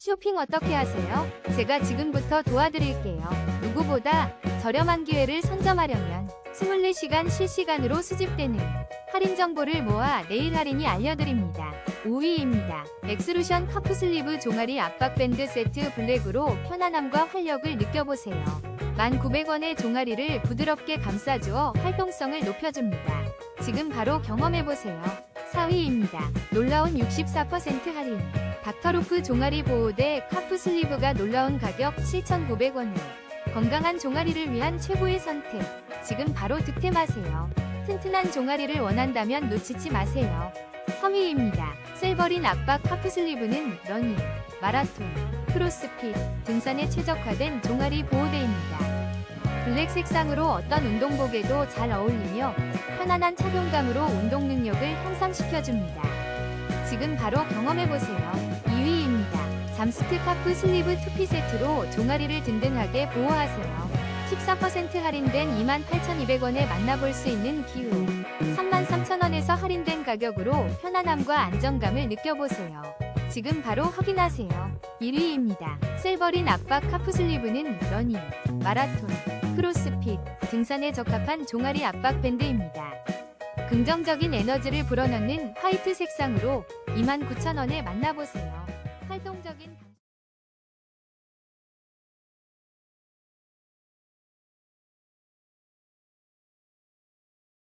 쇼핑 어떻게 하세요? 제가 지금부터 도와드릴게요. 누구보다 저렴한 기회를 선점하려면 24시간 실시간으로 수집되는 할인 정보를 모아 내일 할인이 알려드립니다. 5위입니다. 엑스루션 커프슬리브 종아리 압박밴드 세트 블랙으로 편안함과 활력을 느껴보세요. 1,900원의 종아리를 부드럽게 감싸주어 활동성을 높여줍니다. 지금 바로 경험해보세요. 4위입니다. 놀라운 64% 할인. 닥터루프 종아리 보호대 카프 슬리브가 놀라운 가격 7,900원에 건강한 종아리를 위한 최고의 선택. 지금 바로 득템하세요. 튼튼한 종아리를 원한다면 놓치지 마세요. 3위입니다. 셀버린 압박 카프 슬리브는 러닝, 마라톤, 크로스핏, 등산에 최적화된 종아리 보호대입니다. 블랙 색상으로 어떤 운동복에도 잘 어울리며 편안한 착용감으로 운동 능력을 향상시켜줍니다. 지금 바로 경험해보세요. 2위입니다. 잠스트 카프 슬리브 투피 세트로 종아리를 든든하게 보호하세요. 14% 할인된 28,200원에 만나볼 수 있는 기후. 33,000원에서 할인된 가격으로 편안함과 안정감을 느껴보세요. 지금 바로 확인하세요. 1위입니다. 셀버린 압박 카프 슬리브는 러닝, 마라톤, 크로스핏, 등산에 적합한 종아리 압박 밴드입니다. 긍정적인 에너지를 불어넣는 화이트 색상으로 29,000원에 만나보세요. 활동적인